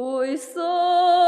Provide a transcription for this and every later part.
Ой, сосонко,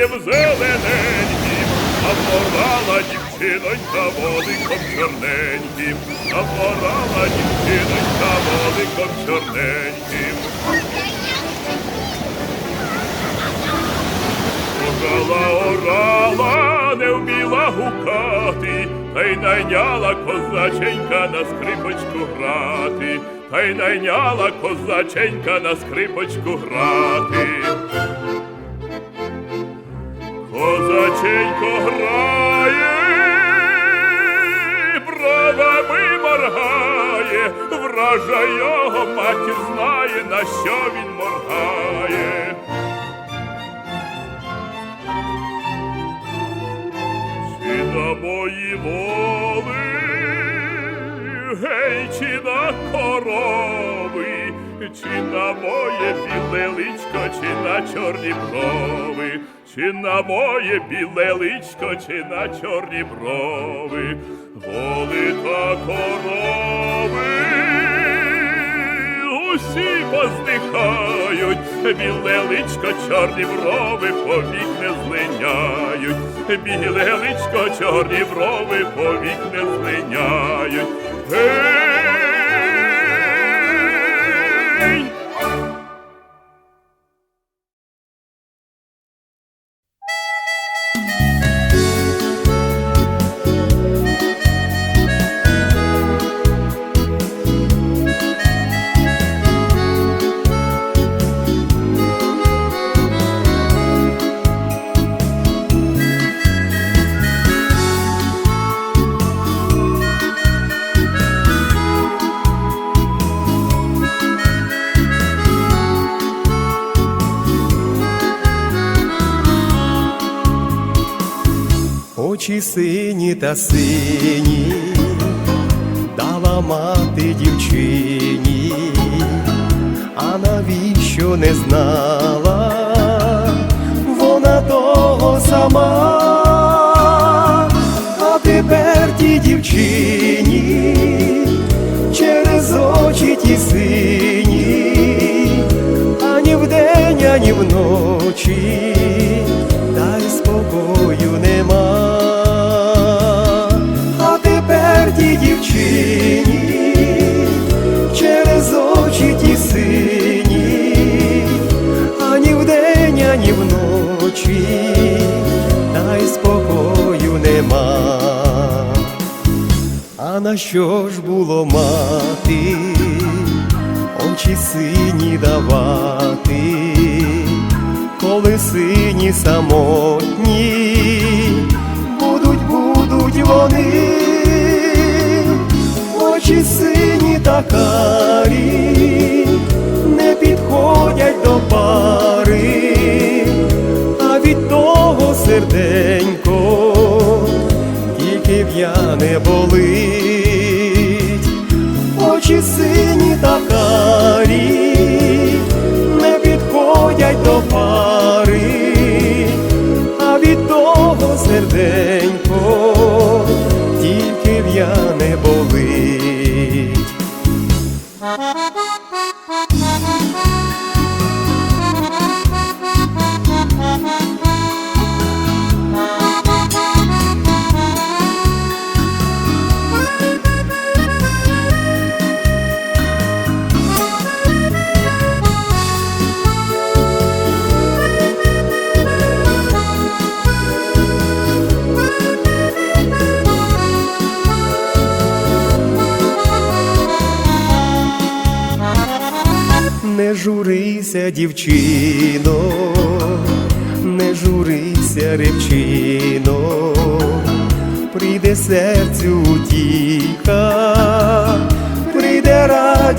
гаєм зелененьким, а порала дівчинонька воликом чорненьким, а порала дівчинонька воликом чорненьким. Орала, орала, не вміла гукати, та й найняла козаченька на скрипочку грати, та й найняла козаченька на скрипочку грати. Козаченько грає, бровами моргає, вража його матір знає, на що він моргає. Мої воли, гей, чи на корови, чи на моє біле личко, чи на чорні брови, чи на моє біле личко, чи на чорні брови, воли та корови! Усі поздихають, біле личко, чорні брови повік не злиняють, біле личко, чорні брови повік не злиняють. Сині та сині, дала мати дівчині, а навіщо не знала, вона того сама, а тепер тій дівчині через очі ті сині, ані вдень, ані вночі, та й спокою нема. На що ж було мати, очі сині давати, коли сині самотні, будуть, будуть вони, очі сині та карі, не підходять до пари, а від того серденько, тільки в'яне болить,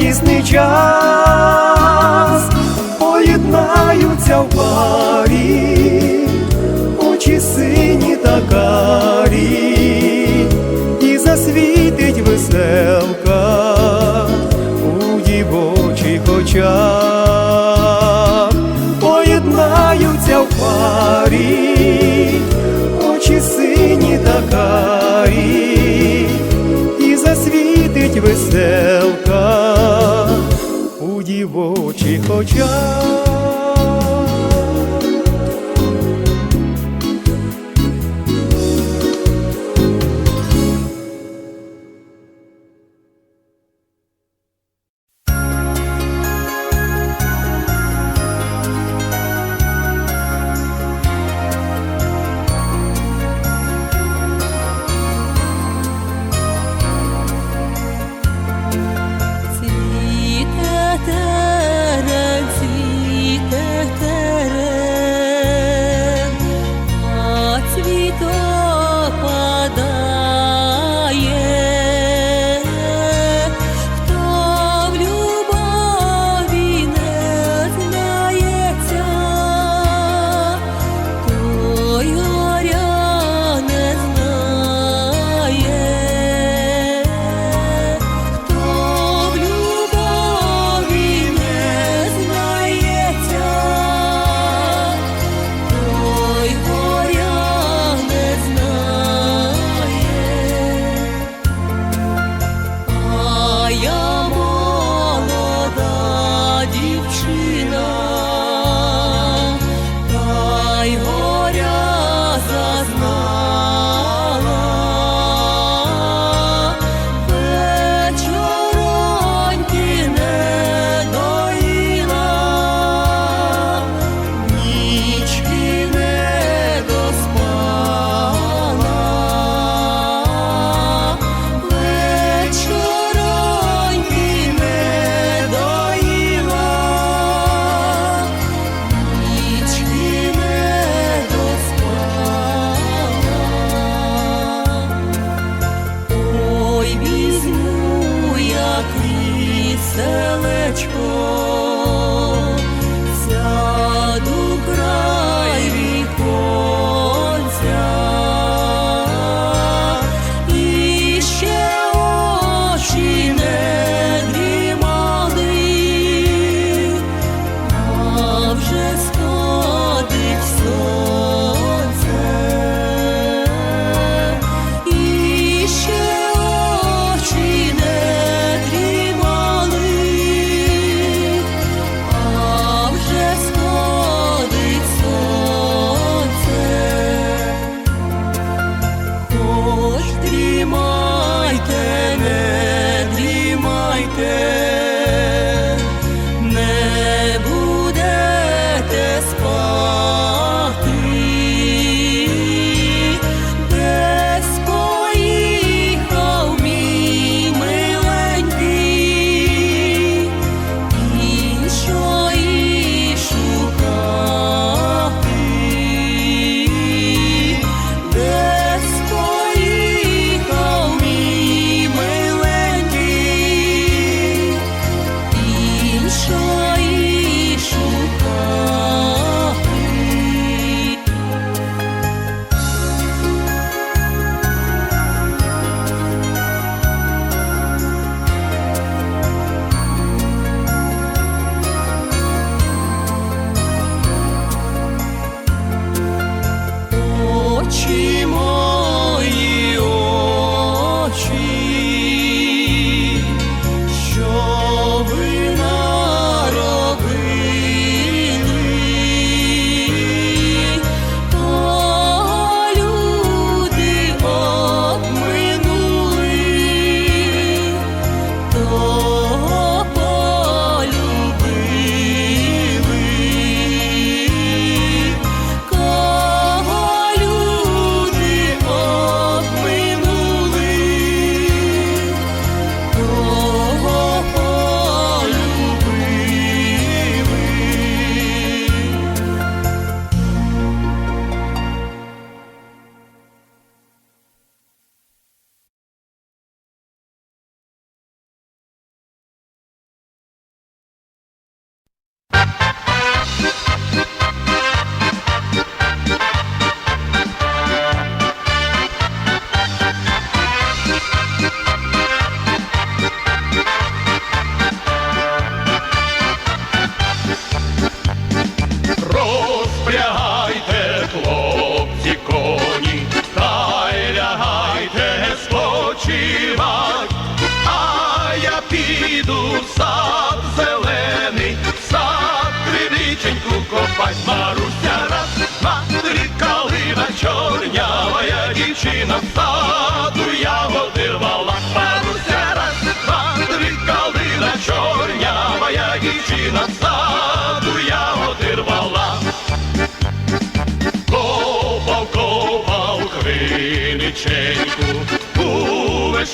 радісний час, поєднаються в парі, очі сині та карі, і засвітить веселка у дівочих очах, поєднаються в парі, очі сині та карі, веселка у дівочих очах. Цвіте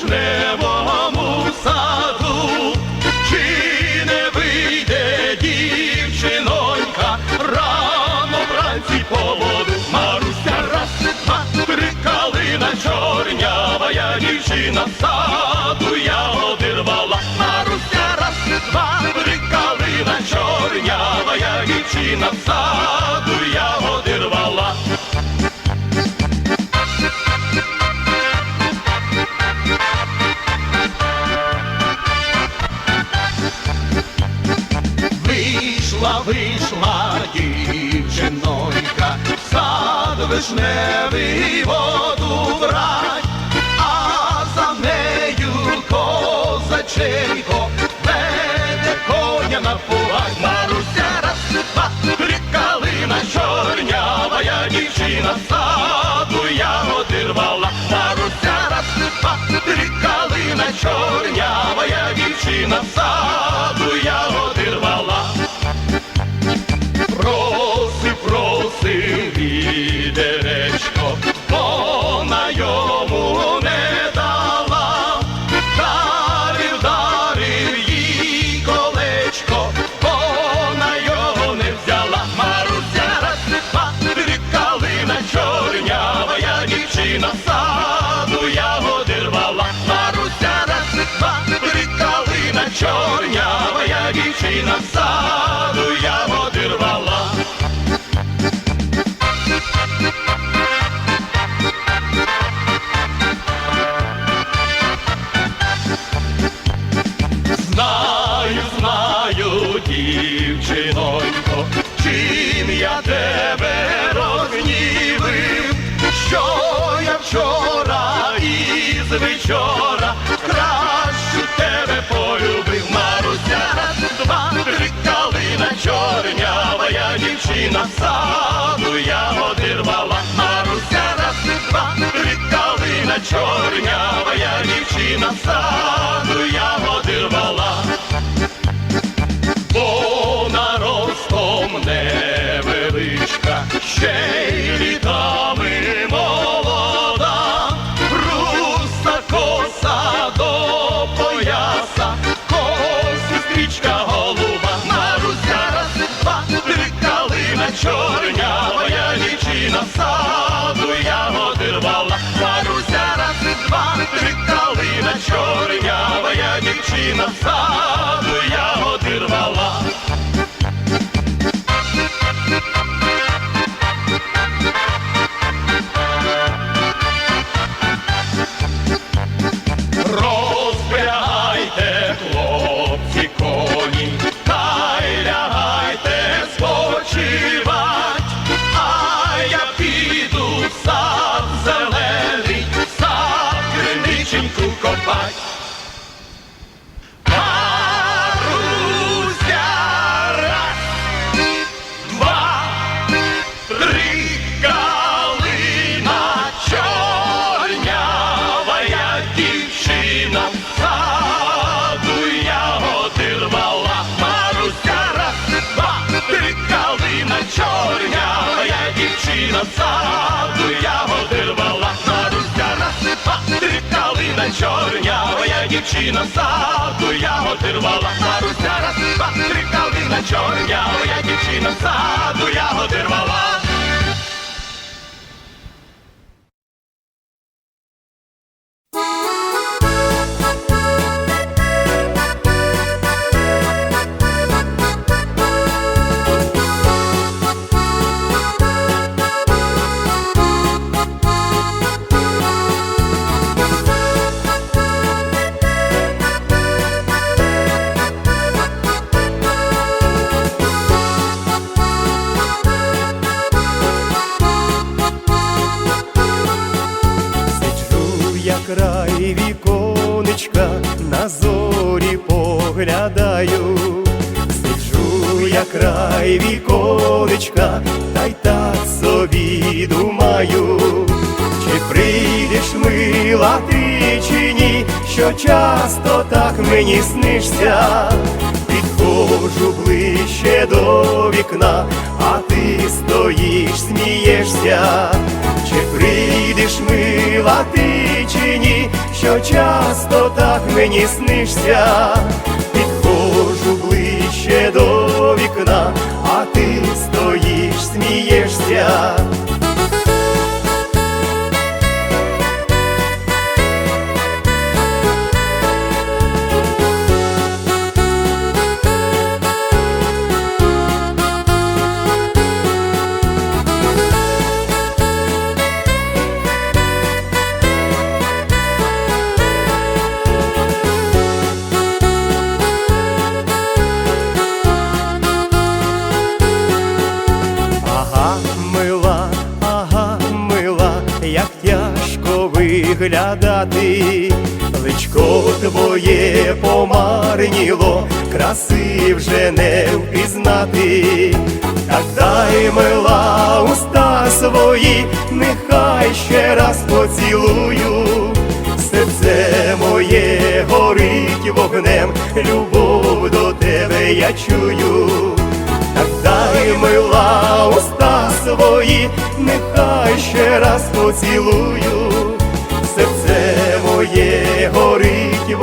вишневому саду, чи не вийде дівчинонька рано вранці по воду. Маруся раз, два, три калина чорнявая дівчина саду я одирвала. Маруся раз, два, три калина чорнявая дівчина саду вишневий воду брать, а за нею козаченько із вечора кращу тебе полюбив. Маруся два, три калина чорнявая дівчина саду я одирвала. Маруся раз, два, три калина чорнявая дівчина саду я одирвала. Вона ростом невеличка, ще й літами саду я одирвала. Маруся раз, і два, три калина чорнявая дівчина саду дівчина саду я одирвала. Маруся, раз, два, три калина Моя дівчина саду я одирвала. Поглядаю, сиджу я край віконечка, та й так собі думаю, чи прийдеш мила ти чи ні, що часто так мені снишся, підходжу ближче до вікна, а ти стоїш, смієшся, чи прийдеш мила ти чи ні, що часто так мені снишся, до вікна, а ти стоїш, смієшся. Виглядати, личко твоє помарніло, краси вже не впізнати. Так дай мила уста свої, нехай ще раз поцілую. Серце моє горить вогнем, любов до тебе я чую. Так дай мила уста свої, нехай ще раз поцілую.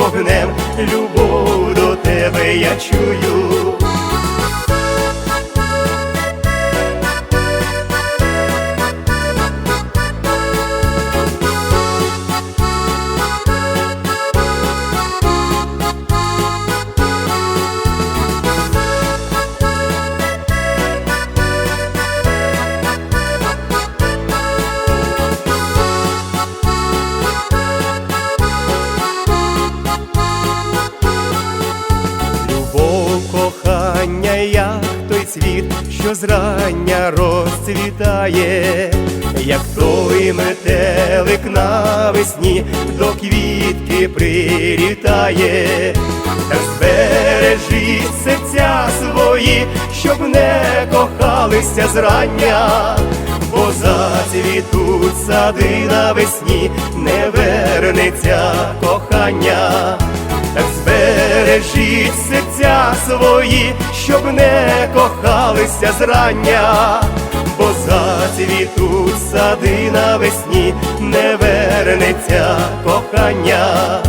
Вогнем, любов до тебе я чую. Розцвітає, як той метелик навесні до квітки прилітає, та збережіть серця свої, щоб не кохалися зрання, бо зацвітуть сади навесні, не вернеться кохання. Так збережіть серця свої, щоб не кохалися зрання, зацвітуть сади навесні, не вернеться кохання.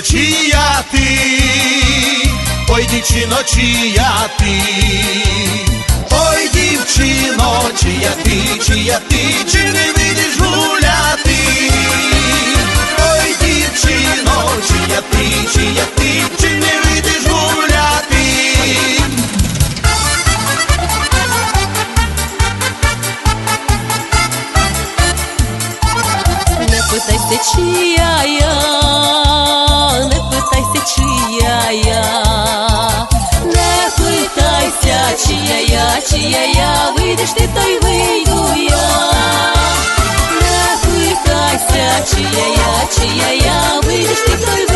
Чия ти, ой, дівчино, чия ти. Ой, дівчино, чия ти, чия ти, чи не видиш гуляти? Ой, дівчино, чия ти, чия ти, чи не вийдеш гуляти? Не питайся, чия я, Течія я, вийдеш ти, то й вийду я, не питайся, чия я, чия я, вийдеш ти, то й вийду.